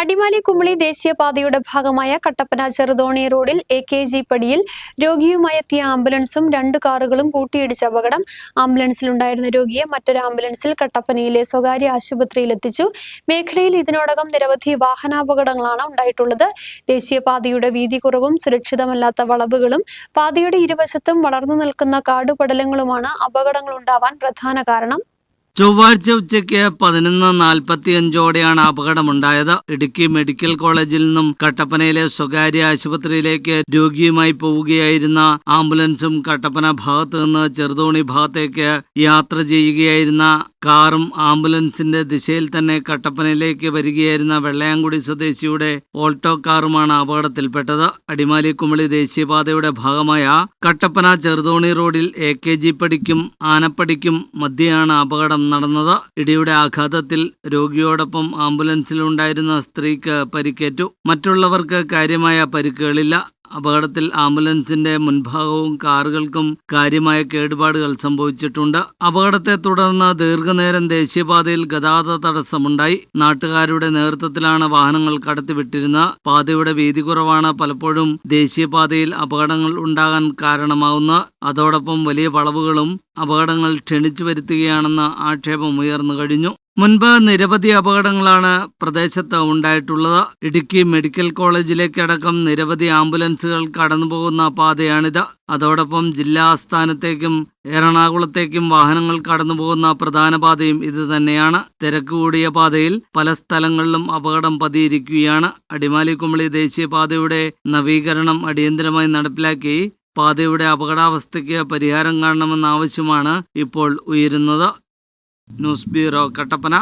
അടിമാലി കുമളി ദേശീയപാതയുടെ ഭാഗമായ കട്ടപ്പന ചെറുതോണി റോഡിൽ A K G പടിയിൽ രോഗിയുമായി എത്തിയ ആംബുലൻസും രണ്ട് കാറുകളും കൂട്ടിയിടിച്ച അപകടം. ആംബുലൻസിലുണ്ടായിരുന്ന രോഗിയെ മറ്റൊരു ആംബുലൻസിൽ കട്ടപ്പനയിലെ സ്വകാര്യ ആശുപത്രിയിൽ എത്തിച്ചു. മേഖലയിൽ ഇതിനോടകം നിരവധി വാഹനാപകടങ്ങളാണ് ഉണ്ടായിട്ടുള്ളത്. ദേശീയപാതയുടെ വീതി കുറവും സുരക്ഷിതമല്ലാത്ത വളവുകളും പാതയുടെ ഇരുവശത്തും വളർന്നു നിൽക്കുന്ന കാടുപടലങ്ങളുമാണ് അപകടങ്ങളുണ്ടാവാൻ പ്രധാന കാരണം. ചൊവ്വാഴ്ച ഉച്ചയ്ക്ക് പതിനൊന്ന് നാൽപ്പത്തിയഞ്ചോടെയാണ് അപകടമുണ്ടായത്. ഇടുക്കി മെഡിക്കൽ കോളേജിൽ നിന്നും കട്ടപ്പനയിലെ സ്വകാര്യ ആശുപത്രിയിലേക്ക് രോഗിയുമായി പോവുകയായിരുന്ന ആംബുലൻസും കട്ടപ്പന ഭാഗത്ത് നിന്ന് ചെറുതോണി ഭാഗത്തേക്ക് യാത്ര ചെയ്യുകയായിരുന്ന കാറും ആംബുലൻസിന്റെ ദിശയിൽ തന്നെ കട്ടപ്പനയിലേക്ക് വരികയായിരുന്ന വെള്ളയാങ്കുടി സ്വദേശിയുടെ ഓൾട്ടോ കാറുമാണ് അപകടത്തിൽപ്പെട്ടത്. അടിമാലി കുമളി ദേശീയപാതയുടെ ഭാഗമായ കട്ടപ്പന ചെറുതോണി റോഡിൽ എ കെ ജി പടിക്കും ആനപ്പടിക്കും മധ്യയാണ് അപകടം നടന്നത്. ഇടിയുടെ ആഘാതത്തിൽ രോഗിയോടൊപ്പം ആംബുലൻസിലുണ്ടായിരുന്ന സ്ത്രീക്ക് പരിക്കേറ്റു. മറ്റുള്ളവർക്ക് കാര്യമായ പരിക്കുകളില്ല. അപകടത്തിൽ ആംബുലൻസിന്റെ മുൻഭാഗവും കാറുകൾക്കും കാര്യമായ കേടുപാടുകൾ സംഭവിച്ചിട്ടുണ്ട്. അപകടത്തെ തുടർന്ന് ദീർഘനേരം ദേശീയപാതയിൽ ഗതാഗത തടസ്സമുണ്ടായി. നാട്ടുകാരുടെ നേതൃത്വത്തിലാണ് വാഹനങ്ങൾ കടത്തിവിട്ടിരുന്നത്. പാതയുടെ വീതി കുറവാണ് പലപ്പോഴും ദേശീയപാതയിൽ അപകടങ്ങൾ ഉണ്ടാകാൻ കാരണമാവുന്ന അതോടൊപ്പം വലിയ വളവുകളും അപകടങ്ങൾ ക്ഷണിച്ചു വരുത്തുകയാണെന്ന ആക്ഷേപം ഉയർന്നു കഴിഞ്ഞു. മുൻപ് നിരവധി അപകടങ്ങളാണ് പ്രദേശത്ത് ഉണ്ടായിട്ടുള്ളത്. ഇടുക്കി മെഡിക്കൽ കോളേജിലേക്കടക്കം നിരവധി ആംബുലൻസുകൾ കടന്നുപോകുന്ന പാതയാണിത്. അതോടൊപ്പം ജില്ലാ ആസ്ഥാനത്തേക്കും എറണാകുളത്തേക്കും വാഹനങ്ങൾ കടന്നുപോകുന്ന പ്രധാന പാതയും ഇത് തന്നെയാണ്. തിരക്ക് കൂടിയ പാതയിൽ പല സ്ഥലങ്ങളിലും അപകടം പതിയിരിക്കുകയാണ്. അടിമാലി കുമളി ദേശീയപാതയുടെ നവീകരണം അടിയന്തരമായി നടപ്പിലാക്കി പാതയുടെ അപകടാവസ്ഥയ്ക്ക് പരിഹാരം കാണണമെന്ന ആവശ്യമാണ് ഇപ്പോൾ ഉയരുന്നത്. News bureau కట్టపన